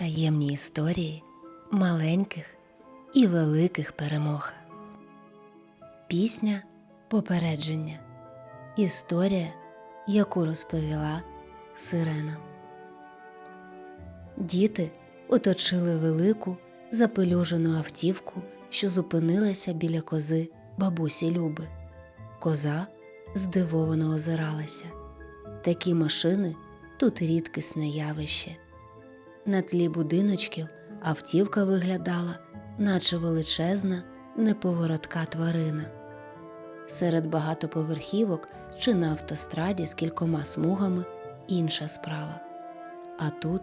Таємні історії маленьких і великих перемог. Пісня Попередження. Історія, яку розповіла Сирена. Діти оточили велику запелюжену автівку, що зупинилася біля кози бабусі Люби. Коза здивовано озиралася. Такі машини тут рідкісне явище. На тлі будиночків автівка виглядала, наче величезна, неповоротка тварина. Серед багатоповерхівок чи на автостраді з кількома смугами інша справа. А тут,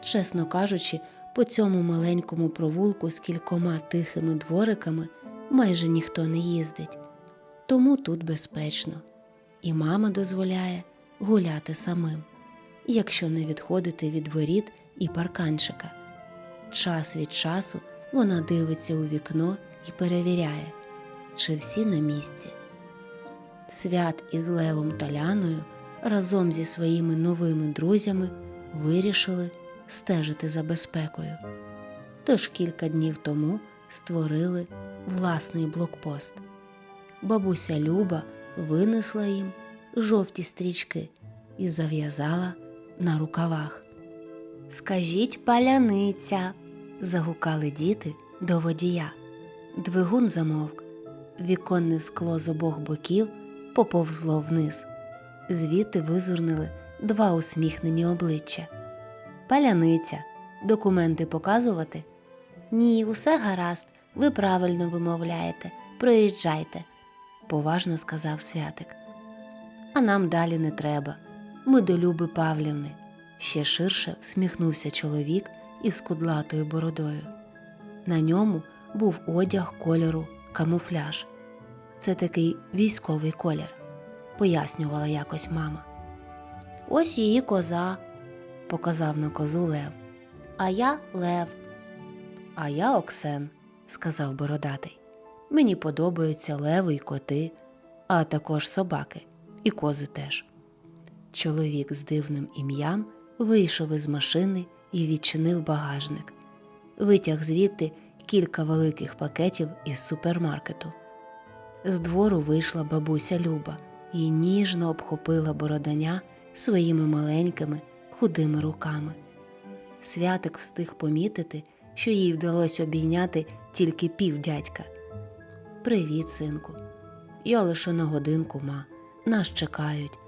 чесно кажучи, по цьому маленькому провулку з кількома тихими двориками майже ніхто не їздить, тому тут безпечно, і мама дозволяє гуляти самим якщо не відходити від воріт і парканчика. Час від часу вона дивиться у вікно і перевіряє, чи всі на місці. Свят із Левом та Ляною разом зі своїми новими друзями вирішили стежити за безпекою. Тож кілька днів тому створили власний блокпост. Бабуся Люба винесла їм жовті стрічки і зав'язала на рукавах. Скажіть паляниця. загукали діти до водія. Двигун замовк. Віконне скло з обох боків поповзло вниз. Звідти визирнули два усміхнені обличчя. Паляниця. Документи показувати? Ні, усе гаразд, ви правильно вимовляєте. Проїжджайте, поважно сказав святик. А нам далі не треба. Ми до Люби Павлівни. Ще ширше всміхнувся чоловік із кудлатою бородою. На ньому був одяг кольору камуфляж. Це такий військовий колір, пояснювала якось мама. Ось її коза, показав на козу Лев. А я Лев. А я Оксен, сказав бородатий. Мені подобаються леви й коти, а також собаки, і кози теж. Чоловік з дивним ім'ям вийшов із машини і відчинив багажник. Витяг звідти кілька великих пакетів із супермаркету. З двору вийшла бабуся Люба і ніжно обхопила бороданя своїми маленькими худими руками. Святик встиг помітити, що їй вдалося обійняти тільки пів дядька. Привіт, синку. Я лише на годинку, ма. Нас чекають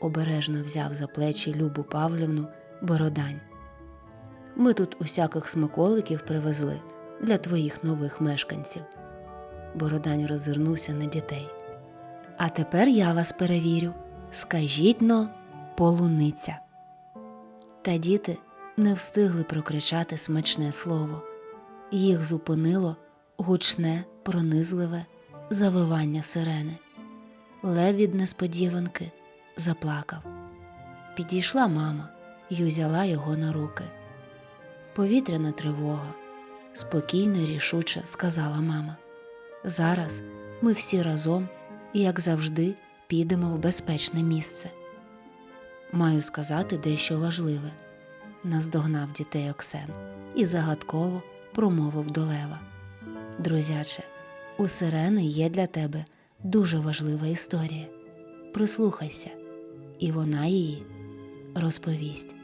обережно взяв за плечі Любу Павлівну Бородань. Ми тут усяких смаколиків привезли для твоїх нових мешканців. Бородань роззирнувся на дітей. А тепер я вас перевірю. Скажіть но, полуниця. Та діти не встигли прокричати смачне слово. Їх зупинило гучне, пронизливе завивання сирени. Лев від несподіванки заплакав. Підійшла мама і узяла його на руки. Повітряна тривога, спокійно і рішуче сказала мама. Зараз ми всі разом і, як завжди, підемо в безпечне місце. Маю сказати дещо важливе, наздогнав дітей Оксен і загадково промовив до Лева. Друзяче, у сирени є для тебе дуже важлива історія. Прислухайся і вона її розповість.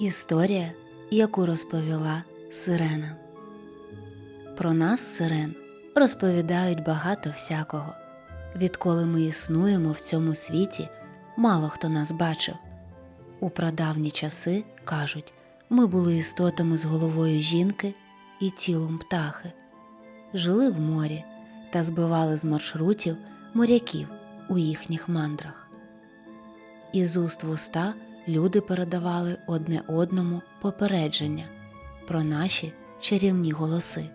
Історія, яку розповіла Сирена. Про нас, сирен, розповідають багато всякого. Відколи ми існуємо в цьому світі, мало хто нас бачив. У прадавні часи кажуть, ми були істотами з головою жінки і тілом птахи, жили в морі та збивали з маршрутів моряків у їхніх мандрах. Із уст в уста люди передавали одне одному попередження про наші чарівні голоси.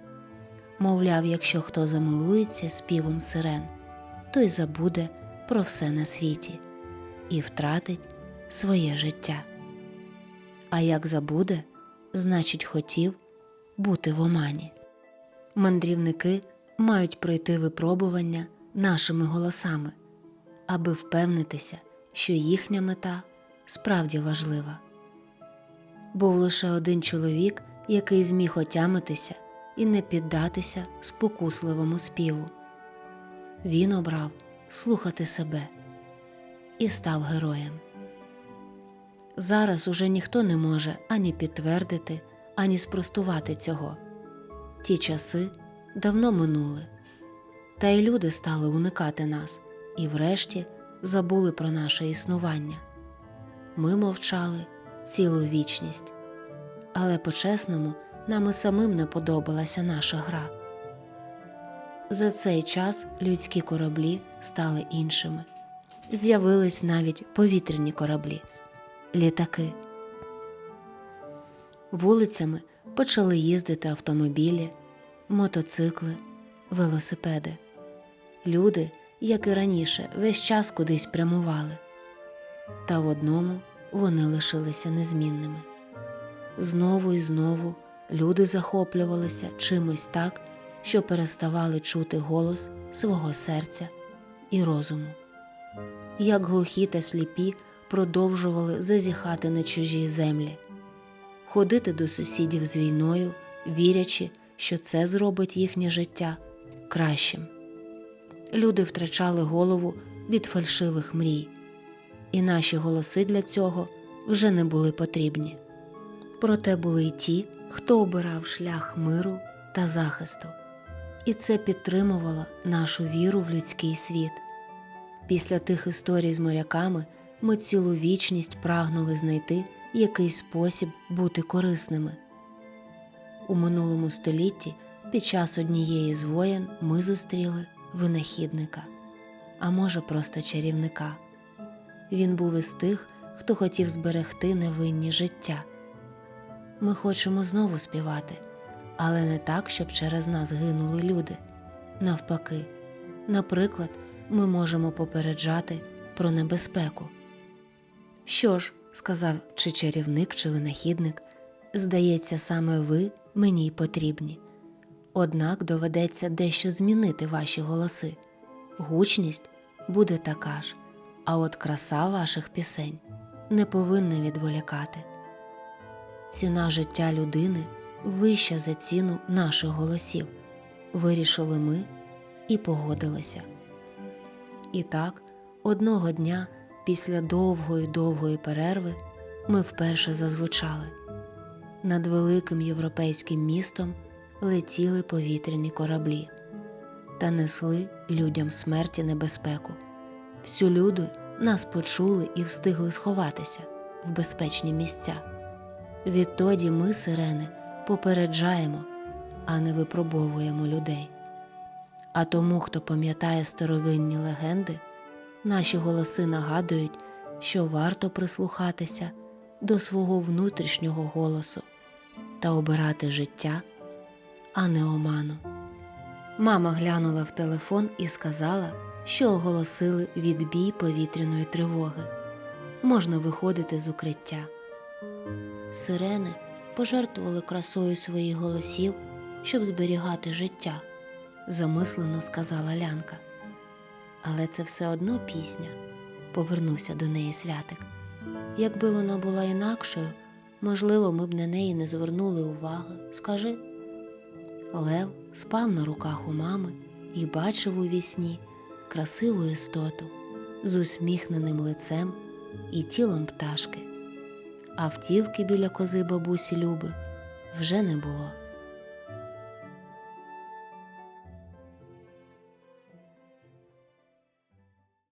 Мовляв, якщо хто замилується співом сирен, той забуде про все на світі і втратить своє життя. А як забуде, значить, хотів бути в омані. Мандрівники мають пройти випробування нашими голосами, аби впевнитися що їхня мета справді важлива. був лише один чоловік, який зміг отямитися і не піддатися спокусливому співу. Він обрав слухати себе і став героєм. Зараз уже ніхто не може ані підтвердити, ані спростувати цього. Ті часи давно минули, та й люди стали уникати нас і, врешті, забули про наше існування. Ми мовчали цілу вічність, але по-чесному нам і самим не подобалася наша гра. За цей час людські кораблі стали іншими. З'явились навіть повітряні кораблі, літаки. Вулицями почали їздити автомобілі, мотоцикли, велосипеди. Люди, як і раніше, весь час кудись прямували. Та в одному вони лишилися незмінними. Знову і знову люди захоплювалися чимось так, що переставали чути голос свого серця і розуму. Як глухі та сліпі продовжували зазіхати на чужі землі, ходити до сусідів з війною, вірячи, що це зробить їхнє життя кращим. Люди втрачали голову від фальшивих мрій, і наші голоси для цього вже не були потрібні. Проте були й ті, хто обирав шлях миру та захисту, і це підтримувало нашу віру в людський світ. Після тих історій з моряками ми цілу вічність прагнули знайти якийсь спосіб бути корисними. У минулому столітті під час однієї з воєн ми зустріли винахідника, а може, просто чарівника. Він був із тих, хто хотів зберегти невинні життя. Ми хочемо знову співати, але не так, щоб через нас гинули люди. Навпаки, наприклад, ми можемо попереджати про небезпеку. Що ж, сказав чи чарівник, чи винахідник, здається, саме ви мені й потрібні. Однак доведеться дещо змінити ваші голоси. Гучність буде така ж, а от краса ваших пісень не повинна відволікати. Ціна життя людини вища за ціну наших голосів. Вирішили ми і погодилися. І так, одного дня, після довгої довгої перерви, ми вперше зазвучали. Над великим європейським містом летіли повітряні кораблі та несли людям смерті небезпеку. Всю люди нас почули і встигли сховатися в безпечні місця. Відтоді ми, сирени, попереджаємо, а не випробовуємо людей. А тому, хто пам'ятає старовинні легенди, наші голоси нагадують, що варто прислухатися до свого внутрішнього голосу та обирати життя, а не оману. Мама глянула в телефон і сказала, що оголосили відбій повітряної тривоги. Можна виходити з укриття. Сирени пожертвували красою своїх голосів, щоб зберігати життя, замислено сказала Лянка. Але це все одно пісня, повернувся до неї святик. Якби вона була інакшою, можливо, ми б на неї не звернули уваги. Скажи. Лев спав на руках у мами і бачив у вісні красиву істоту з усміхненим лицем і тілом пташки. Автівки біля кози бабусі Люби вже не було.